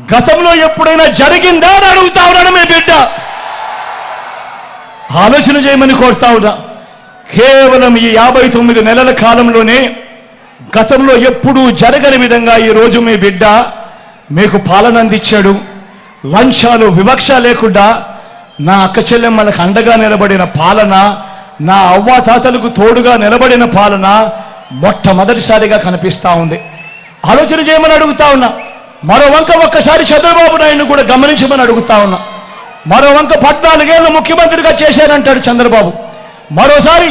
గతంలో ఎప్పుడైనా జరిగిందా అని అడుగుతా ఉన్నాను మీ బిడ్డ. ఆలోచన చేయమని కోరుతా ఉన్నా. కేవలం ఈ యాభై తొమ్మిది నెలల కాలంలోనే గతంలో ఎప్పుడూ జరగని విధంగా ఈ రోజు మీ బిడ్డ మీకు పాలన అందించాడు. లంచాలు వివక్ష లేకుండా నా అక్క చెల్లెమ్మలకు అండగా నిలబడిన పాలన నా అవ్వాతాతలకు తోడుగా నిలబడిన పాలన మొట్టమొదటిసారిగా కనిపిస్తా ఉంది. ఆలోచన చేయమని అడుగుతా ఉన్నా. మరో వంక ఒక్కసారి చంద్రబాబు నాయుడు కూడా గమనించమని అడుగుతా ఉన్నా. మరో వంక పద్నాలుగేళ్ళు ముఖ్యమంత్రిగా చేశారంటాడు చంద్రబాబు. మరోసారి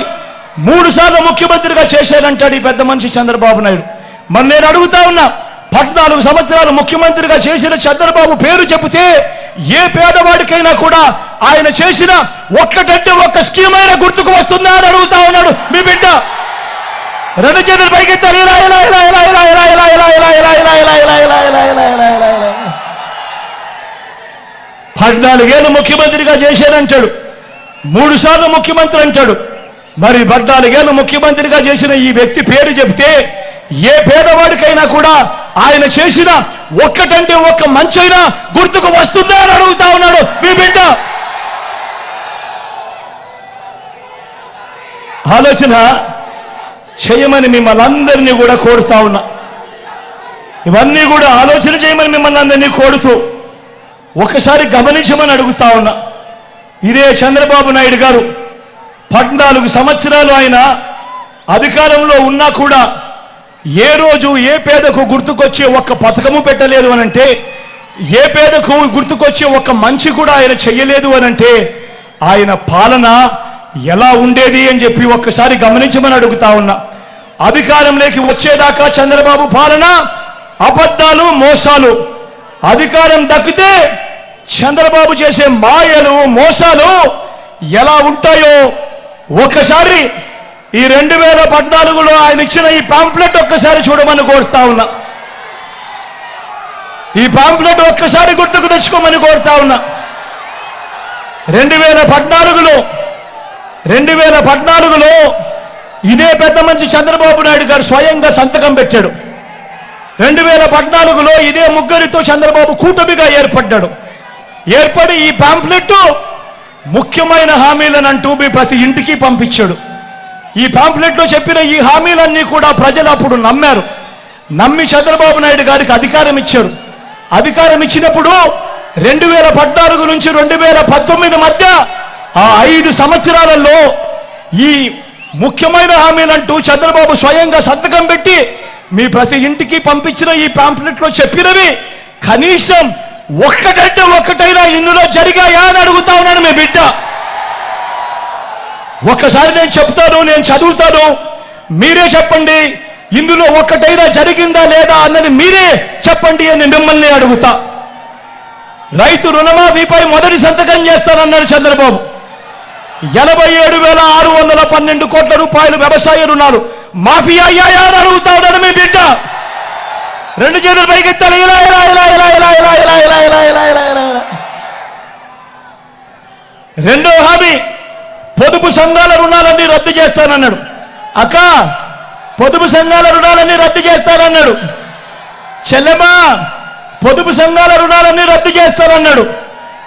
మూడు సార్లు ముఖ్యమంత్రిగా చేశారంటాడు ఈ పెద్ద మనిషి చంద్రబాబు నాయుడు. మరి నేను అడుగుతా ఉన్నా పద్నాలుగు సంవత్సరాలు ముఖ్యమంత్రిగా చేసిన చంద్రబాబు పేరు చెబితే ఏ పేదవాడికైనా కూడా ఆయన చేసిన ఒక్కటంటే ఒక్క స్కీమ్ అయినా గుర్తుకు వస్తుందా అని అడుగుతా ఉన్నాడు. మీ బిడ్డ రెండు చేతులు పైకెత్తారు ఇలా ఇలా ఇలా ఇలా ఇలా ఇలా ఇలా ఇలా ఇలా ఇలా ఇలా ఇలా ఇలా ఇలా ఇలా ఇలా ఇలా ఇలా ఇలా పద్నాలుగేళ్ళు ముఖ్యమంత్రిగా చేశానంటాడు మూడు సార్లు ముఖ్యమంత్రి అంటాడు మరి పద్నాలుగేళ్ళు ముఖ్యమంత్రిగా చేసిన ఈ వ్యక్తి పేరు చెప్తే ఏ పేదవాడికైనా కూడా ఆయన చేసిన ఒక్కటంటే ఒక్క మంచైనా గుర్తుకు వస్తుందా అని అడుగుతా ఉన్నాడు మీ బిడ్డ ఆలోచన చేయమని మిమ్మల్ని అందరినీ కూడా కోరుతా ఉన్నా. ఇవన్నీ కూడా ఆలోచన చేయమని మిమ్మల్ని అందరినీ కోరుతూ ఒకసారి గమనించమని అడుగుతా ఉన్నా. ఇదే చంద్రబాబు నాయుడు గారు పద్నాలుగు సంవత్సరాలు ఆయన అధికారంలో ఉన్నా కూడా ఏ రోజు ఏ పేదకు గుర్తుకొచ్చే ఒక్క పథకము పెట్టలేదు అనంటే ఏ పేదకు గుర్తుకొచ్చే ఒక్క మంచి కూడా ఆయన చెయ్యలేదు అనంటే ఆయన పాలన ఎలా ఉండేది అని చెప్పి ఒక్కసారి గమనించమని అడుగుతా ఉన్నా. అధికారంలోకి వచ్చేదాకా చంద్రబాబు పాలన అబద్ధాలు మోసాలు. అధికారం దక్కితే చంద్రబాబు చేసే మాయలు మోసాలు ఎలా ఉంటాయో ఒక్కసారి ఈ రెండు వేల పద్నాలుగులో ఆయన ఇచ్చిన ఈ పాంప్లెట్ ఒక్కసారి చూడమని కోరుతా ఉన్నా. ఈ పాంప్లెట్ ఒక్కసారి గుర్తుకు తెచ్చుకోమని కోరుతా ఉన్నా. రెండు వేల పద్నాలుగులో రెండు వేల పద్నాలుగులో ఇదే పెద్ద మంచి చంద్రబాబు నాయుడు గారు స్వయంగా సంతకం పెట్టాడు. రెండు వేల పద్నాలుగులో ఇదే ముగ్గురితో చంద్రబాబు కూటమిగా ఏర్పడ్డాడు. ఏర్పడి ఈ పాంప్లెట్ ముఖ్యమైన హామీలను అంటూ మీ ప్రతి ఇంటికి పంపించాడు. ఈ పాంప్లెట్లో చెప్పిన ఈ హామీలన్నీ కూడా ప్రజలు అప్పుడు నమ్మారు. నమ్మి చంద్రబాబు నాయుడు గారికి అధికారం ఇచ్చారు. అధికారం ఇచ్చినప్పుడు రెండు వేల పద్నాలుగు నుంచి రెండు వేల పంతొమ్మిది మధ్య ఆ ఐదు సంవత్సరాలలో ఈ ముఖ్యమైన హామీలంటూ చంద్రబాబు స్వయంగా సంతకం పెట్టి మీ ప్రతి ఇంటికి పంపించిన ఈ పాంప్లెట్లో చెప్పినవి కనీసం ఒక్కటంటే ఒక్కటైనా ఇందులో జరిగాయా అని అడుగుతా ఉన్నాను మీ బిడ్డ. ఒక్కసారి నేను చెప్తాను నేను చదువుతాను. మీరే చెప్పండి ఇందులో ఒక్కటైనా జరిగిందా లేదా అన్నది మీరే చెప్పండి అని మిమ్మల్ని అడుగుతా. రైతు రుణమాఫీపై మొదటి సంతకం చేస్తానన్నాడు చంద్రబాబు. ఎనభై ఏడు వేల ఆరు వందల పన్నెండు కోట్ల రూపాయలు వ్యవసాయ రుణాలు మాఫీ అయ్యాయా అని అడుగుతా ఉన్నాడు మీ బిడ్డ రెండు చేతులు పైకెత్తాలి ఇలా ఇలా ఇలా ఇలా ఇలా ఇలా ఇలా ఇలా ఇలా ఇలా ఇలా ఇలా ఇలా రెండో హామీ పొదుపు సంఘాల రుణాలన్నీ రద్దు చేస్తానన్నాడు అక్క పొదుపు సంఘాల రుణాలన్నీ రద్దు చేస్తానన్నాడు చెల్లెమా పొదుపు సంఘాల రుణాలన్నీ రద్దు చేస్తానన్నాడు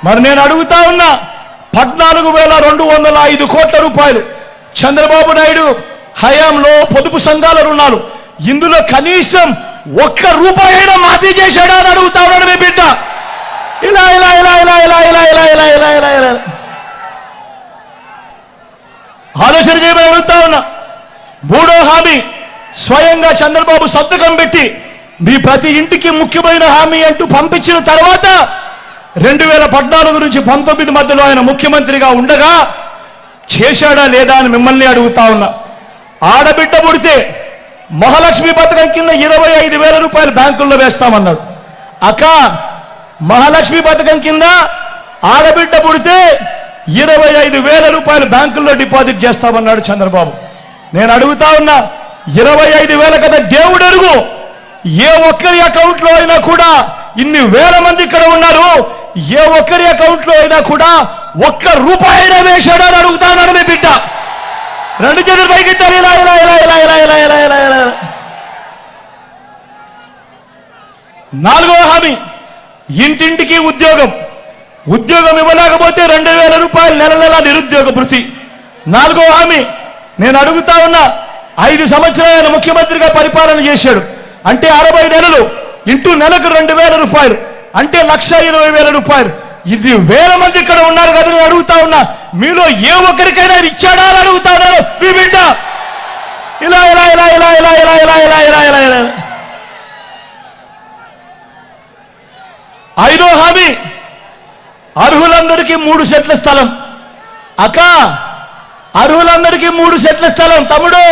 మరి నేను అడుగుతా ఉన్నా పద్నాలుగు వేల రెండు వందల ఐదు కోట్ల రూపాయలు చంద్రబాబు నాయుడు హయాంలో పొదుపు సంఘాల రుణాలు ఇందులో కనీసం ఒక్క రూపాయి అయినా మాఫీ చేశాడా అని అడుగుతా ఉన్నాడు మీ బిడ్డ ఇలా ఇలా ఇలా ఇలా ఇలా ఇలా ఇలా ఇలా ఇలా ఇలా ఇలా ఆలోచన చేయమని అడుగుతా ఉన్నా మూడో హామీ స్వయంగా చంద్రబాబు సంతకం పెట్టి మీ ప్రతి ఇంటికి ముఖ్యమైన హామీ అంటూ పంపించిన తర్వాత రెండు వేల పద్నాలుగు నుంచి పంతొమ్మిది మధ్యలో ఆయన ముఖ్యమంత్రిగా ఉండగా చేశాడా లేదా అని మిమ్మల్ని అడుగుతా ఉన్నా. ఆడబిడ్డ పుడితే మహాలక్ష్మి పథకం కింద ఇరవై ఐదు వేల రూపాయలు బ్యాంకుల్లో వేస్తామన్నాడు. అక్క మహాలక్ష్మి పథకం కింద ఆడబిడ్డ పుడితే ఇరవై ఐదు వేల రూపాయలు బ్యాంకుల్లో డిపాజిట్ చేస్తామన్నాడు చంద్రబాబు. నేను అడుగుతా ఉన్నా ఇరవై ఐదు వేల కదా దేవుడు అడుగు ఏ ఒక్కరి అకౌంట్లో అయినా కూడా ఇన్ని వేల మంది ఇక్కడ ఉన్నారు. ఏ ఒక్కరి అకౌంట్లో అయినా కూడా ఒక్క రూపాయి అయినా వేశాడు అని అడుగుతానని మీ బిడ్డ. రెండు చేతులు పైకి ఇలా ఇలా ఇలా ఇలా ఇలా ఇలా ఇలా ఇలా ఇలా. నాలుగో హామీ ఇంటింటికి ఉద్యోగం. ఉద్యోగం ఇవ్వలేకపోతే రెండు వేల రూపాయలు నెల నెల నిరుద్యోగ భృతి. నాలుగో హామీ నేను అడుగుతా ఉన్నా ఐదు సంవత్సరాలు ముఖ్యమంత్రిగా పరిపాలన చేశాడు. అంటే అరవై నెలలు ఇంటూ నెలకు రెండు వేల రూపాయలు. అంటే లక్ష ఇరవై వేల రూపాయలు ఇది వేల మంది ఇక్కడ ఉన్నారు కదా నేను అడుగుతా ఉన్నా మీలో ఏ ఒక్కరికైనా ఇచ్చాడా అని అడుగుతా ఉన్నారు మీ బిడ్డ ఇలా ఇలా ఇలా ఇలా ఇలా ఇలా ఇలా ఇలా ఇలా ఇలా ఇలా ఐదో హామీ అర్హులందరికీ మూడు సెట్ల స్థలం అక్క అర్హులందరికీ మూడు సెట్ల స్థలం తమ్ముడు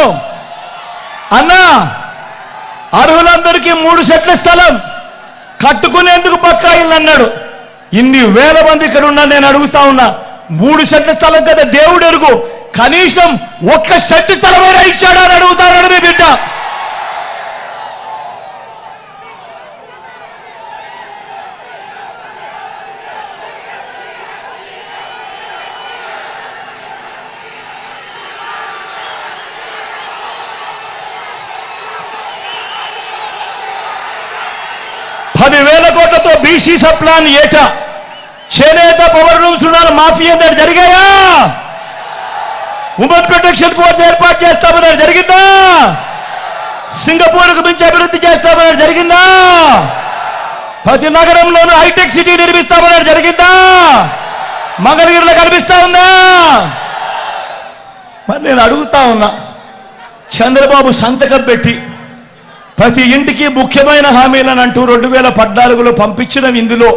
అన్నా అర్హులందరికీ మూడు సెట్ల స్థలం కట్టుకునేందుకు పక్కా ఇల్లు అన్నాడు ఇన్ని వేల మంది ఇక్కడ ఉన్నా నేను అడుగుతా ఉన్నా. మూడు సెట్ల స్థలం కదా దేవుడు అడుగు. కనీసం ఒక్క సెట్ స్థలమైనా ఇచ్చాడా అని అడుగుతాడు మీ బిడ్డ. పదివేల కోట్లతో బీసీ సప్లాన్ ఏటా. చేనేత పవర్ రూమ్స్ రుణాలు మాఫీ అనేది జరిగాయా? ఉమెన్ ప్రొటెక్షన్ ఫోర్స్ ఏర్పాటు చేస్తామన్నారు జరిగిందా? సింగపూర్కు మించి అభివృద్ధి చేస్తామన్నారు జరిగిందా? ప్రతి నగరంలోనూ హైటెక్ సిటీ నిర్మిస్తామన్నారు జరిగిందా? మంగళగిరిలో కనిపిస్తా ఉందా? మరి నేను అడుగుతా ఉన్నా చంద్రబాబు సంతకం పెట్టి ప్రతి ఇంటికి ముఖ్యమైన హామీలను అంటూ రెండు వేల పద్నాలుగులో పంపించడం ఇందులో.